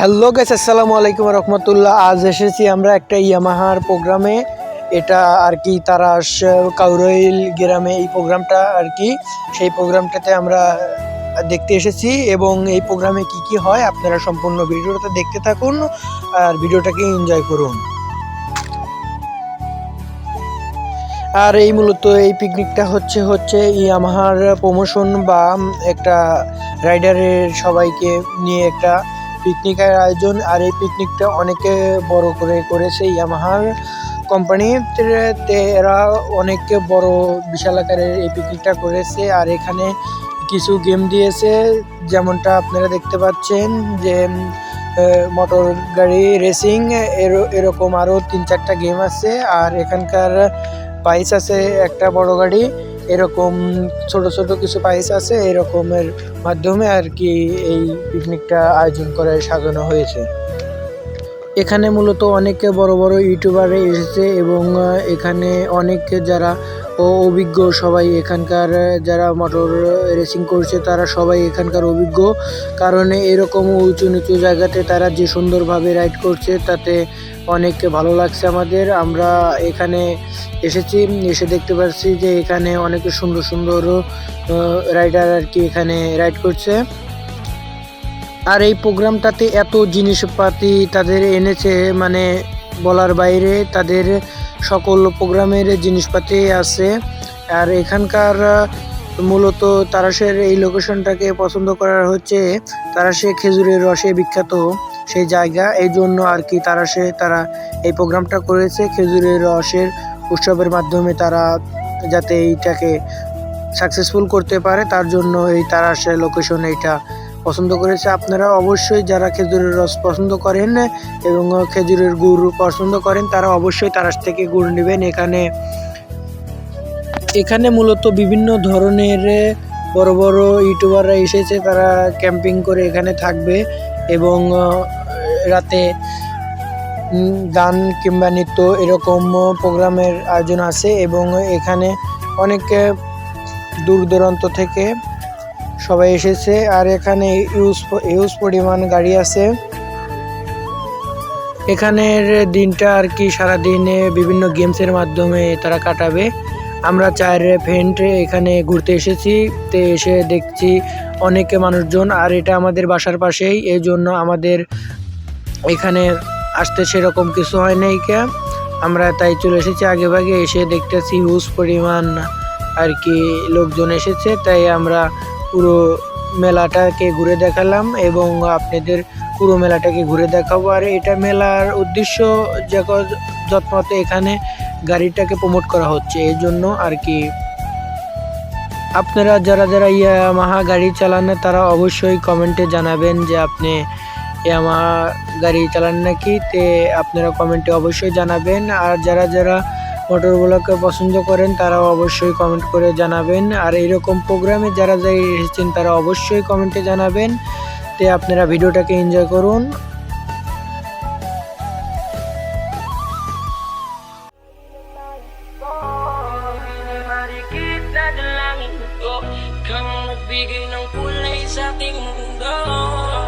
Hello guys আসসালামু আলাইকুম রহমতুল্লাহ। আজ এসেছি আমরা একটা ইয়ামাহার প্রোগ্রামে। এটা আর কি তারাস কাউরইল গ্রামে এই প্রোগ্রামটা আর কি। সেই প্রোগ্রামটাতে আমরা দেখতে এসেছি এবং এই প্রোগ্রামে কি কি হয় আপনারা সম্পূর্ণ ভিডিওটা দেখতে থাকুন আর ভিডিওটাকে এনজয় করুন। আর এই মূলত এই পিকনিকটা হচ্ছে হচ্ছে ইয়ামাহার প্রমোশন বা একটা রাইডারের সবাইকে নিয়ে একটা পিকনিকের আয়োজন আর এই পিকনিকটা অনেকে বড় করে করেছে ইয়ামাহার কোম্পানিতে এরা অনেক বড়, বিশাল আকারের এই পিকনিকটা করেছে। আর এখানে কিছু গেম দিয়েছে। যেমনটা আপনারা দেখতে পাচ্ছেন যে মোটর গাড়ি রেসিং এরকম আরও তিন চারটা গেম আছে। আর এখানকার প্রাইস আছে একটা বড় গাড়ি। এরকম ছোট ছোট কিছু পাইস আছে, এরকমের মাধ্যমে আর কি এই পিকনিকটা আয়োজন করে সাজানো হয়েছে। এখানে মূলত অনেকে বড় বড় ইউটিউবার এসেছে এবং এখানে অনেক যারা ও অভিজ্ঞ সবাই এখানকার, যারা মোটর রেসিং করছে, তারা সবাই এখানকার অভিজ্ঞ। কারণ এরকম উঁচু নিচু জায়গাতে তারা যে সুন্দরভাবে রাইড করছে, তাতে অনেক ভালো লাগছে আমাদের। আমরা এখানে এসেছি, এসে দেখতে পাচ্ছি যে এখানে অনেক সুন্দর সুন্দর রাইডার আর কি এখানে রাইড করছে। আর এই প্রোগ্রামটাতে এত জিনিসপাতি তাদের এনেছে মানে বলার বাইরে তাদের সকল প্রোগ্রামের জিনিসপাতি আছে। আর এখানকার মূলত তারাশের এই লোকেশনটাকে পছন্দ করার হচ্ছে তারাশে খেজুরের রসে বিখ্যাত সেই জায়গা। এই জন্য আর কি তারাশে তারা এই প্রোগ্রামটা করেছে খেজুরের রসের উৎসবের মাধ্যমে তারা যাতে এইটাকে সাকসেসফুল করতে পারে, তার জন্য এই তারাশে লোকেশন এইটা পছন্দ করেছে আপনারা অবশ্যই যারা খেজুরের রস পছন্দ করেন এবং খেজুরের গুড় পছন্দ করেন, তারা অবশ্যই তারাশ থেকে গুড় নেবেন। এখানে এখানে মূলত বিভিন্ন ধরনের বড় বড় ইউটিউবাররা এসেছে, তারা ক্যাম্পিং করে এখানে থাকবে এবং রাতে গান কিংবা নৃত্য এরকম প্রোগ্রামের আয়োজন আছে এবং এখানে অনেক দূর দূরান্ত থেকে সবাই এসেছে আর এখানে ইউজ ইউজ পরিমাণ গাড়ি আছে। এখানের দিনটা আর কি সারাদিনে বিভিন্ন গেমসের মাধ্যমে তারা কাটাবে। আমরা চার ফ্রেন্ড এখানে ঘুরতে এসেছি, তো এসে দেখছি অনেক মানুষজন আর এটা আমাদের বাসার পাশেই এই জন্য আমাদের এখানে আসতে সেরকম কিছু হয় নাই কে। আমরা তাই চলে এসেছি, আগে ভাগে এসে দেখতেছি হিউজ পরিমাণ আর কি লোকজন এসেছে, তাই আমরা পুরো মেলাটাকে ঘুরে দেখালাম এবং আপনাদের পুরো মেলাটাকে ঘুরে দেখাবো। আর এটা মেলার উদ্দেশ্য যত্নতে এখানে গাড়িটাকে প্রমোট করা হচ্ছে, এই জন্য আর কি। আপনারা যারা যারা ইয়ামাহা গাড়ি চালান তারা অবশ্যই কমেন্টে জানাবেন যে আপনি ইয়ামাহা গাড়ি চালান নাকি। তে আপনারা কমেন্টে অবশ্যই জানাবেন। আর যারা যারা মোটরগুলোকে পছন্দ করেন, তারাও অবশ্যই কমেন্ট করে জানাবেন। আর এরকম প্রোগ্রামে যারা যারা এসেছেন, তারা অবশ্যই কমেন্টে জানাবেন। তে আপনারা ভিডিওটাকে এনজয় করুন। Kang nagbigay ng kulay sa aking mundo.